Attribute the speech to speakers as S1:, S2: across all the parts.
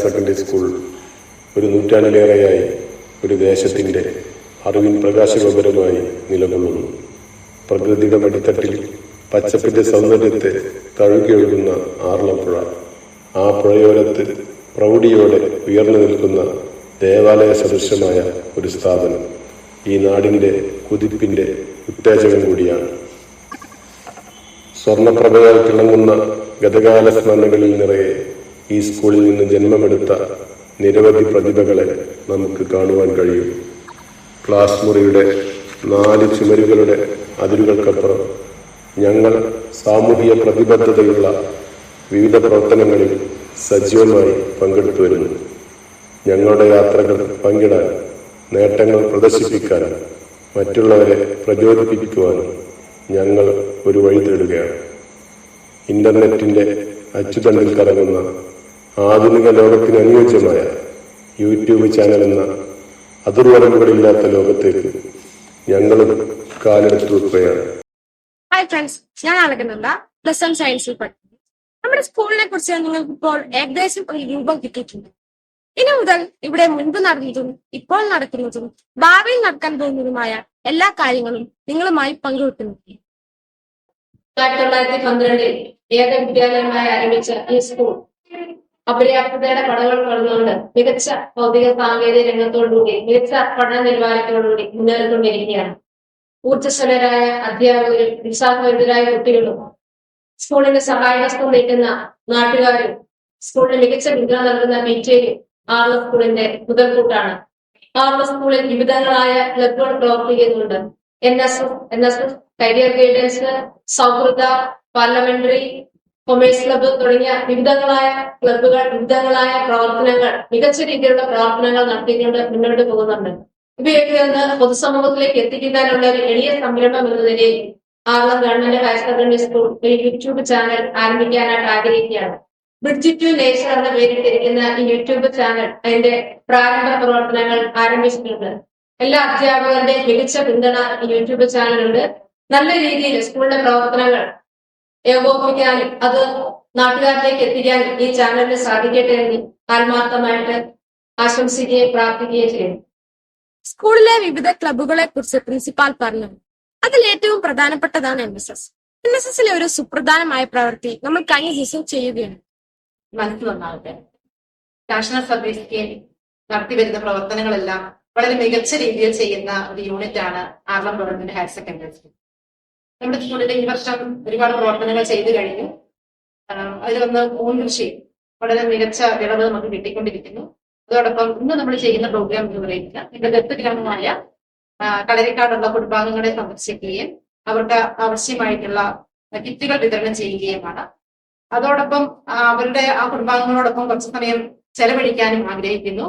S1: Secondary school ഒരു നൂറ്റാണ്ടിലേറെയായി ഒരു ദേശത്തിന്റെ അറിവിൻ പ്രകാശഗോപുരമായി നിലകൊള്ളുന്നു. പ്രകൃതിയുടെ മടിത്തട്ടിൽ പച്ചപ്പിന്റെ സൗന്ദര്യത്തെ തഴുകിയൊഴുകുന്ന ആറളപ്പുഴ ആ പുഴയോരത്ത് പ്രൗഢിയോടെ ഉയർന്നു നിൽക്കുന്ന ദേവാലയ സദൃശമായ ഒരു സ്ഥാപനം ഈ നാടിന്റെ കുതിപ്പിന്റെ ഉത്തേജകം കൂടിയാണ്. സ്വർണപ്രഭയാൽ തിളങ്ങുന്ന ഗതകാല സ്മരണകളിൽ നിറയെ ഈ സ്കൂളിൽ നിന്ന് ജന്മമെടുത്ത നിരവധി പ്രതിഭകളെ നമുക്ക് കാണുവാൻ കഴിയും. ക്ലാസ് മുറിയുടെ നാല് ചുമരുകളുടെ അതിരുകൾക്കപ്പുറം ഞങ്ങൾ സാമൂഹിക പ്രതിബദ്ധതയുള്ള വിവിധ പ്രവർത്തനങ്ങളിൽ സജീവമായി പങ്കെടുത്തു വരുന്നു. ഞങ്ങളുടെ യാത്രകൾ പങ്കിടാൻ നേട്ടങ്ങൾ പ്രദർശിപ്പിക്കാൻ മറ്റുള്ളവരെ പ്രചോദിപ്പിക്കുവാനും ഞങ്ങൾ ഒരു വഴി തേടുകയാണ് ഇന്റർനെറ്റിന്റെ അച്ചുതണ്ടിൽ കറങ്ങുന്ന ആധുനിക ലോകത്തിന് അനുയോജ്യമായ യൂട്യൂബ് ചാനൽ എന്ന അതിർവരമ്പുകളില്ലാത്ത ലോകത്തേക്ക് ഞങ്ങളും കാലെടുത്തു വെക്കുകയാണ്.
S2: ഹായ് ഫ്രണ്ട്സ് ഞാൻ പ്ലസ് വൺ സയൻസിൽ പഠിക്കുന്നു. നമ്മുടെ സ്കൂളിനെ കുറിച്ച് നിങ്ങൾക്ക് ഇപ്പോൾ ഏകദേശം ഒരു രൂപം കിട്ടിയിട്ടുണ്ട്. ഇനി മുതൽ ഇവിടെ മുൻപ് നടന്നതും ഇപ്പോൾ നടക്കുന്നതും ഭാവിയിൽ നടക്കാൻ പോകുന്നതുമായ എല്ലാ കാര്യങ്ങളും നിങ്ങളുമായി പങ്കുവെക്കുന്നു
S3: ആയിരത്തി തൊള്ളായിരത്തി പന്ത്രണ്ടിൽ ഏക വിദ്യാലയമായി ആരംഭിച്ച ഈ സ്കൂൾ അപര്യാപ്തതയുടെ കടകൾ കടന്നുകൊണ്ട് മികച്ച ഭൗതിക സാങ്കേതിക രംഗത്തോടുകൂടി മികച്ച പഠന നിലവാരത്തോടുകൂടി മുന്നേറിക്കൊണ്ടിരിക്കുകയാണ് ഊർജസ്വലരായ അധ്യാപകരും ഉത്സാഹഭരിതരായ കുട്ടികളും സ്കൂളിന്റെ സഹായഹസ്തം നയിക്കുന്ന നാട്ടുകാരും സ്കൂളിന് മികച്ച പിന്തുണ നൽകുന്ന പി ടി ആർ എസ് സ്കൂളിന്റെ മുതൽക്കൂട്ടാണ്. ആർ സ്കൂളിൽ വിവിധങ്ങളായ ക്ലബുകൾ പ്രവർത്തിക്കുന്നുണ്ട് N S S N S S career guidance സൗഹൃദ പാർലമെന്ററി കൊമേഴ്സ് ക്ലബ്ബ് തുടങ്ങിയ വിവിധങ്ങളായ ക്ലബ്ബുകൾ വിവിധങ്ങളായ പ്രവർത്തനങ്ങൾ മികച്ച രീതിയിലുള്ള പ്രവർത്തനങ്ങൾ നടത്തിക്കൊണ്ട് മുന്നോട്ട് പോകുന്നുണ്ട്. ഇവയൊക്കെ ഒന്ന് പൊതുസമൂഹത്തിലേക്ക് എത്തിക്കുന്നതിനുള്ള ഒരു എളിയ സംരംഭം എന്ന നിലയിൽ Aralam government higher secondary school ഒരു യൂട്യൂബ് ചാനൽ ആരംഭിക്കാനായിട്ട് ആഗ്രഹിക്കുകയാണ്. ബ്രിഡ്ജ് ടു നേച്ചർ എന്ന പേരിട്ടിരിക്കുന്ന ഈ യൂട്യൂബ് ചാനൽ അതിന്റെ പ്രാരംഭ പ്രവർത്തനങ്ങൾ ആരംഭിച്ചിട്ടുണ്ട്. എല്ലാ അധ്യാപകരുടെയും മികച്ച പിന്തുണ ഈ യൂട്യൂബ് ചാനലുണ്ട് നല്ല രീതിയിൽ സ്കൂളിന്റെ പ്രവർത്തനങ്ങൾ ഏകോപിപ്പിക്കാനും അത് നാട്ടുകാരിലേക്ക് എത്തിക്കാനും ഈ ചാനലിന് സാധിക്കട്ടെ എന്ന് ആത്മാർത്ഥമായിട്ട് ആശംസിക്കുകയും പ്രാർത്ഥിക്കുകയും ചെയ്യുന്നു.
S2: സ്കൂളിലെ വിവിധ ക്ലബ്ബുകളെ കുറിച്ച് പ്രിൻസിപ്പാൾ പറഞ്ഞു. അതിൽ ഏറ്റവും പ്രധാനപ്പെട്ടതാണ് N S S N S എസിലെ ഒരു സുപ്രധാനമായ പ്രവൃത്തി നമ്മൾ കഴിഞ്ഞ ദിവസം ചെയ്യുകയാണ്.
S4: മനസ്സ് നന്നാവട്ടെ. നാഷണൽ നടത്തി നടത്തിവരുന്ന പ്രവർത്തനങ്ങളെല്ലാം വളരെ മികച്ച രീതിയിൽ ചെയ്യുന്ന ഒരു യൂണിറ്റ് ആണ് Aralam government higher secondary school നമ്മുടെ സ്കൂളിൽ ഈ വർഷം ഒരുപാട് പ്രവർത്തനങ്ങൾ ചെയ്തു കഴിഞ്ഞു. അതിലൊന്ന് മൂന്ന് കൃഷി വളരെ മികച്ച വിളവ് നമുക്ക് കിട്ടിക്കൊണ്ടിരിക്കുന്നു. അതോടൊപ്പം ഇന്ന് നമ്മൾ ചെയ്യുന്ന പ്രോഗ്രാം എന്ന് പറയുന്നത് എന്റെ ദത്ത് ഗ്രാമമായ കളരിക്കാടുള്ള കുടുംബാംഗങ്ങളെ സന്ദർശിക്കുകയും അവർക്ക് ആവശ്യമായിട്ടുള്ള കിറ്റുകൾ വിതരണം ചെയ്യുകയുമാണ്. അതോടൊപ്പം അവരുടെ ആ കുടുംബാംഗങ്ങളോടൊപ്പം കുറച്ച് സമയം ചെലവഴിക്കാനും ആഗ്രഹിക്കുന്നു.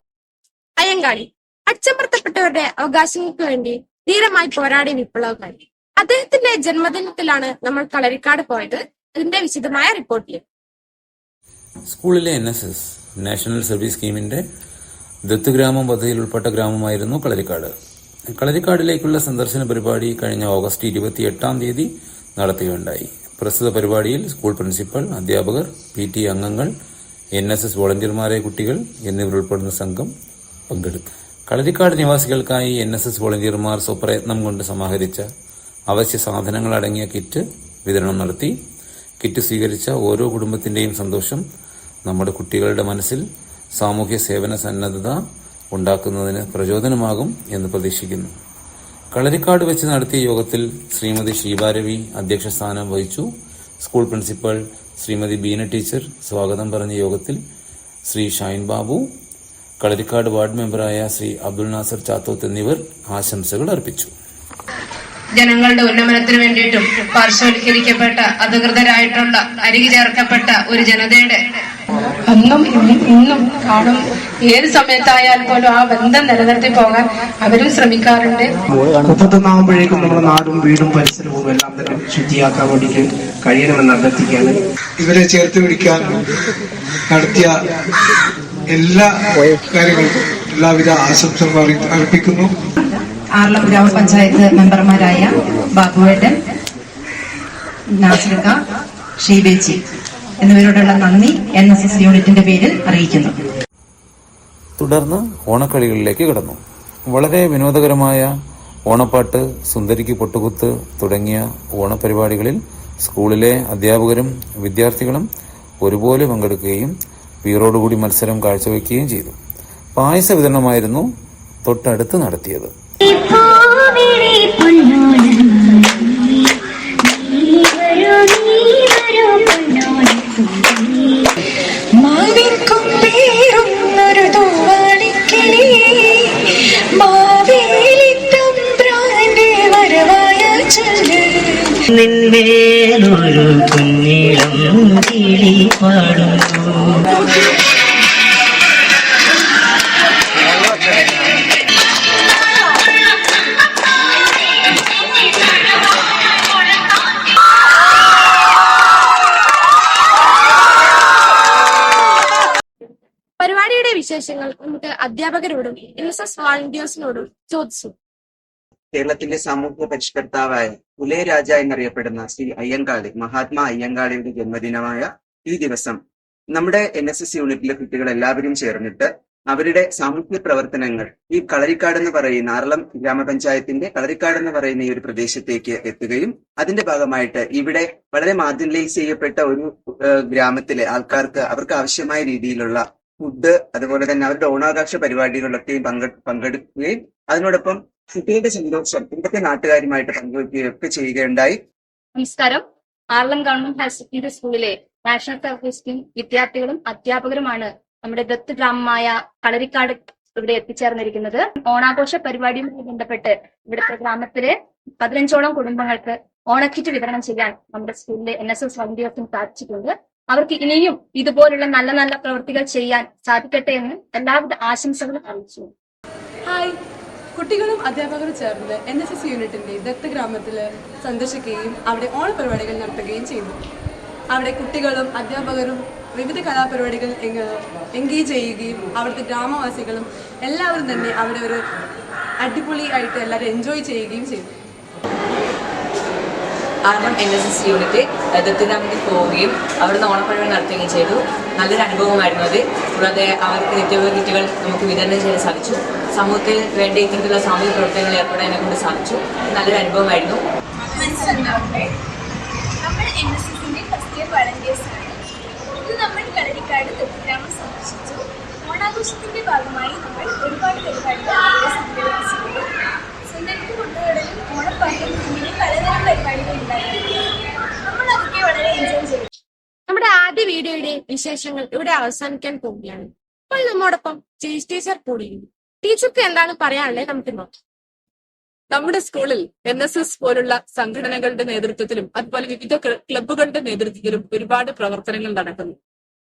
S2: അയ്യങ്കാളി അച്ചമർത്തപ്പെട്ടവരുടെ അവകാശങ്ങൾക്ക് വേണ്ടി ധീരമായി പോരാടി വിപ്ലവകാരി. അദ്ദേഹത്തിന്റെ ജന്മദിനത്തിലാണ് നമ്മൾ കളരിക്കാട് പോയത്. അതിന്റെ വിശദമായ റിപ്പോർട്ടിൽ
S5: സ്കൂളിലെ N S S national service സ്കീമിന്റെ ദത്ത് ഗ്രാമം പദ്ധതിയിൽ ഉൾപ്പെട്ട ഗ്രാമമായിരുന്നു കളരിക്കാട്. കളരിക്കാടിലേക്കുള്ള സന്ദർശന പരിപാടി കഴിഞ്ഞ ഓഗസ്റ്റ് ഇരുപത്തി എട്ടാം തീയതി നടത്തുകയുണ്ടായി. പ്രസ്തുത പരിപാടിയിൽ സ്കൂൾ പ്രിൻസിപ്പൽ അധ്യാപകർ പി ടി അംഗങ്ങൾ എൻ എസ് എസ് വോളണ്ടിയർമാരായ കുട്ടികൾ എന്നിവരുൾപ്പെടുന്ന സംഘം പങ്കെടുത്തു. കളരിക്കാട് നിവാസികൾക്കായി എൻ എസ് എസ് വോളണ്ടിയർമാർ സ്വപ്രയത്നം കൊണ്ട് സമാഹരിച്ച അവശ്യ സാധനങ്ങൾ അടങ്ങിയ കിറ്റ് വിതരണം നടത്തി. കിറ്റ് സ്വീകരിച്ച ഓരോ കുടുംബത്തിന്റെയും സന്തോഷം നമ്മുടെ കുട്ടികളുടെ മനസ്സിൽ സാമൂഹ്യ സേവന സന്നദ്ധത ഉണ്ടാക്കുന്നതിന് പ്രചോദനമാകും എന്ന് പ്രതീക്ഷിക്കുന്നു. കളരിക്കാട് വെച്ച് നടത്തിയ യോഗത്തിൽ ശ്രീമതി ഷീബാരവി അധ്യക്ഷ സ്ഥാനം വഹിച്ചു. School principal Shrimati Beena teacher സ്വാഗതം പറഞ്ഞ യോഗത്തിൽ ശ്രീ ഷൈൻ ബാബു കളരിക്കാട് വാർഡ് മെമ്പറായ ശ്രീ അബ്ദുൽ നാസർ ചാത്തോത്ത് എന്നിവർ ആശംസകൾ അർപ്പിച്ചു.
S3: ജനങ്ങളുടെ ഉന്നമനത്തിന് വേണ്ടിയിട്ടും പാർശ്വവൽക്കരിക്കപ്പെട്ട അധികൃതരായിട്ടുള്ള അരികി ചേർക്കപ്പെട്ട ഒരു ജനതയുടെ
S6: അന്നും ഇന്നും കാണും. ഏത് സമയത്തായാൽ പോലും ആ ബന്ധം നിലനിർത്തി പോകാൻ അവരും ശ്രമിക്കാറുണ്ട്.
S7: മുപ്പത്തൊന്നാകുമ്പോഴേക്കും നമ്മുടെ നാടും വീടും പരിസരവും എല്ലാം തന്നെ ശുദ്ധിയാക്കാൻ വേണ്ടിയിട്ട് കഴിയണമെന്ന് അഭ്യർത്ഥിക്കുകയാണ്.
S8: ഇവരെ ചേർത്ത് പിടിക്കാൻ നടത്തിയ എല്ലാ കാര്യങ്ങൾക്കും എല്ലാവിധ ആശംസകളും അർപ്പിക്കുന്നു.
S9: ആർളം ഗ്രാമപഞ്ചായത്ത് മെമ്പർമാരായ ബാബുവേട്ടൻ നാസിക ഷീബേച്ചി എന്നിവരോടുള്ള നന്ദി എൻ എസ് എസ് യൂണിറ്റിന്റെ പേരിൽ അറിയിക്കുന്നു.
S5: തുടർന്ന് ഓണക്കളികളിലേക്ക് കടന്നു. വളരെ വിനോദകരമായ ഓണപ്പാട്ട് സുന്ദരിക്ക് പൊട്ടുകുത്ത് തുടങ്ങിയ ഓണപരിപാടികളിൽ സ്കൂളിലെ അധ്യാപകരും വിദ്യാർത്ഥികളും ഒരുപോലെ പങ്കെടുക്കുകയും വീറോടുകൂടി മത്സരം കാഴ്ചവെക്കുകയും ചെയ്തു. പായസ വിതരണമായിരുന്നു തൊട്ടടുത്ത് നടത്തിയത്.
S10: നിന്മേലൊരു കുഞ്ഞിളം കിളി പാടുന്നു.
S2: വിശേഷങ്ങൾ നമുക്ക് അധ്യാപകരോടും എൻ എസ് എസ് വാളണ്ടിയേഴ്സിനോടും ചോദിച്ചു.
S11: കേരളത്തിന്റെ സാമൂഹ്യ പരിഷ്കർത്താവായ പുലയരാജ എന്നറിയപ്പെടുന്ന ശ്രീ അയ്യങ്കാളി മഹാത്മാ അയ്യങ്കാളിയുടെ ജന്മദിനമായ ഈ ദിവസം നമ്മുടെ എൻ എസ് എസ് യൂണിറ്റിലെ കുട്ടികൾ എല്ലാവരും ചേർന്നിട്ട് അവരുടെ സാമൂഹ്യ പ്രവർത്തനങ്ങൾ ഈ കളരിക്കാട് എന്ന് പറയുന്ന ആറളം ഗ്രാമപഞ്ചായത്തിന്റെ കളരിക്കാട് എന്ന് പറയുന്ന ഈ ഒരു പ്രദേശത്തേക്ക് എത്തുകയും അതിന്റെ ഭാഗമായിട്ട് ഇവിടെ വളരെ മാർജിനലൈസ് ചെയ്യപ്പെട്ട ഒരു ഗ്രാമത്തിലെ ആൾക്കാർക്ക് അവർക്ക് ആവശ്യമായ രീതിയിലുള്ള ഫുഡ് അതുപോലെ തന്നെ അവരുടെ ഓണാഘോഷ പരിപാടികളിലൊക്കെയും പങ്കെ പങ്കെടുക്കുകയും അതിനോടൊപ്പം കുട്ടികളുടെ സന്തോഷം ഇവിടുത്തെ നാട്ടുകാരുമായിട്ട് പങ്കുവയ്ക്കുകയും ഒക്കെ ചെയ്യുകയുണ്ടായി.
S3: നമസ്കാരം. ആർലം ഗവൺമെന്റ് ഹയർ സെക്കൻഡറി സ്കൂളിലെ നാഷണൽ സർവീസ് സ്കീം വിദ്യാർത്ഥികളും അധ്യാപകരുമാണ് നമ്മുടെ ദത്ത് ഗ്രാമമായ കളരിക്കാട് ഇവിടെ എത്തിച്ചേർന്നിരിക്കുന്നത്. ഓണാഘോഷ പരിപാടിയുമായി ബന്ധപ്പെട്ട് ഇവിടുത്തെ ഗ്രാമത്തിലെ പതിനഞ്ചോളം കുടുംബങ്ങൾക്ക് ഓണക്കിറ്റ് വിതരണം ചെയ്യാൻ നമ്മുടെ സ്കൂളിലെ എൻ എസ് എസ് വളണ്ടിയേഴ്സിന് സാധിച്ചിട്ടുണ്ട്. അവർക്ക് ഇനിയും ഇതുപോലുള്ള നല്ല നല്ല പ്രവൃത്തികൾ ചെയ്യാൻ സാധിക്കട്ടെ എന്ന് എല്ലാവിധ ആശംസകളും അറിയിച്ചു.
S6: ഹായ് കുട്ടികളും അധ്യാപകരും ചേർന്ന് എൻ എസ് എസ് യൂണിറ്റിന്റെ ദത്ത് ഗ്രാമത്തിൽ സന്ദർശിക്കുകയും അവിടെ ഓണപരിപാടികൾ നടത്തുകയും ചെയ്തു. അവിടെ കുട്ടികളും അധ്യാപകരും വിവിധ കലാപരിപാടികൾ എൻഗേജ് ചെയ്യുകയും അവിടുത്തെ ഗ്രാമവാസികളും എല്ലാവരും തന്നെ അവിടെ ഒരു അടിപൊളി ആയിട്ട് എല്ലാവരും എൻജോയ് ചെയ്യുകയും ചെയ്തു.
S9: ആർമം എൻ എസ് എസ് യൂണിറ്റ് ദത്തുഗ്രാമത്തിൽ പോവുകയും അവിടുന്ന് ഓണപ്പഴം നടത്തുകയും ചെയ്തു. നല്ലൊരു അനുഭവമായിരുന്നു അത്. കൂടാതെ അവർക്ക് നിത്യോപയോഗ കിറ്റുകൾ നമുക്ക് വിതരണം ചെയ്യാൻ സാധിച്ചു. സമൂഹത്തിന് വേണ്ട ഇത്തരത്തിലുള്ള സാമൂഹിക പ്രവർത്തനങ്ങൾ ഏർപ്പെടാനെ കൊണ്ട് സാധിച്ചു. നല്ലൊരു അനുഭവമായിരുന്നു
S12: മനസ്സിലുണ്ടാവട്ടെ നമ്മൾ എൻ എസ് എസിന്റെ ഫസ്റ്റ് ഇയർ വളണ്ടിയേഴ്സ് ആണ് ഇന്ന് നമ്മൾ കളരിക്കാട് തെക്കുഗ്രാമം സന്ദർശിച്ചു ഓണാഘോഷത്തിന്റെ ഭാഗമായി നമ്മൾ ഒരുപാട് പരിപാടികൾ ഇവിടെ സംഘടിപ്പിച്ചിട്ടുണ്ട് സുന്ദരിക്ക് കൊണ്ടുപോകലും ഓണപ്പാട്ടും ഇങ്ങനെ പലതരം പരിപാടികൾ ഉണ്ടായിരുന്നു നമ്മൾ അതൊക്കെ വളരെ എൻജോയ് ചെയ്തു
S2: നമ്മുടെ വീഡിയോയുടെ വിശേഷങ്ങൾ ഇവിടെ അവസാനിക്കാൻ പോവുകയാണ്. അപ്പോൾ നമ്മോടൊപ്പം ചേച്ചി ടീച്ചർ കൂടിയുണ്ട്. ടീച്ചർക്ക് എന്താണ് പറയാനുള്ളത് നമുക്ക് നോക്കാം.
S6: നമ്മുടെ സ്കൂളിൽ എൻ എസ് എസ് പോലുള്ള സംഘടനകളുടെ നേതൃത്വത്തിലും അതുപോലെ വിവിധ ക്ലബ്ബുകളുടെ നേതൃത്വത്തിലും ഒരുപാട് പ്രവർത്തനങ്ങൾ നടക്കുന്നു.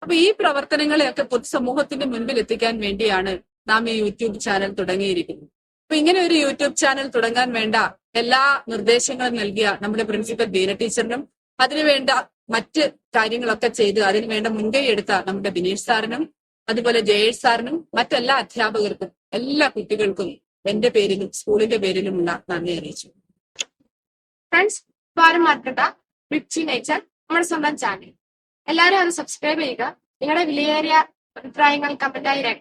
S6: അപ്പൊ ഈ പ്രവർത്തനങ്ങളെയൊക്കെ പൊതുസമൂഹത്തിന്റെ മുൻപിൽ എത്തിക്കാൻ വേണ്ടിയാണ് നാം ഈ യൂട്യൂബ് ചാനൽ തുടങ്ങിയിരിക്കുന്നത്. അപ്പൊ ഇങ്ങനെ ഒരു യൂട്യൂബ് ചാനൽ തുടങ്ങാൻ വേണ്ട എല്ലാ നിർദ്ദേശങ്ങളും നൽകിയ നമ്മുടെ പ്രിൻസിപ്പൽ ബീന ടീച്ചറിനും അതിനുവേണ്ട മറ്റ് കാര്യങ്ങളൊക്കെ ചെയ്ത് അതിന് വേണ്ട മുൻകൈ എടുത്ത നമ്മുടെ ബിനീഷ് സാറിനും അതുപോലെ ജയേഷ് സാറിനും മറ്റെല്ലാ അധ്യാപകർക്കും എല്ലാ കുട്ടികൾക്കും എന്റെ പേരിലും സ്കൂളിന്റെ പേരിലുമുള്ള നന്ദി അറിയിച്ചു.
S2: ഫ്രണ്ട്സ് വാരം മാർക്കട്ട നേച്ചർ നമ്മുടെ സ്വന്തം ചാനൽ എല്ലാവരും അത് സബ്സ്ക്രൈബ് ചെയ്യുക. നിങ്ങളുടെ വിലയേറിയ അഭിപ്രായങ്ങൾ കമന്റായി രേഖ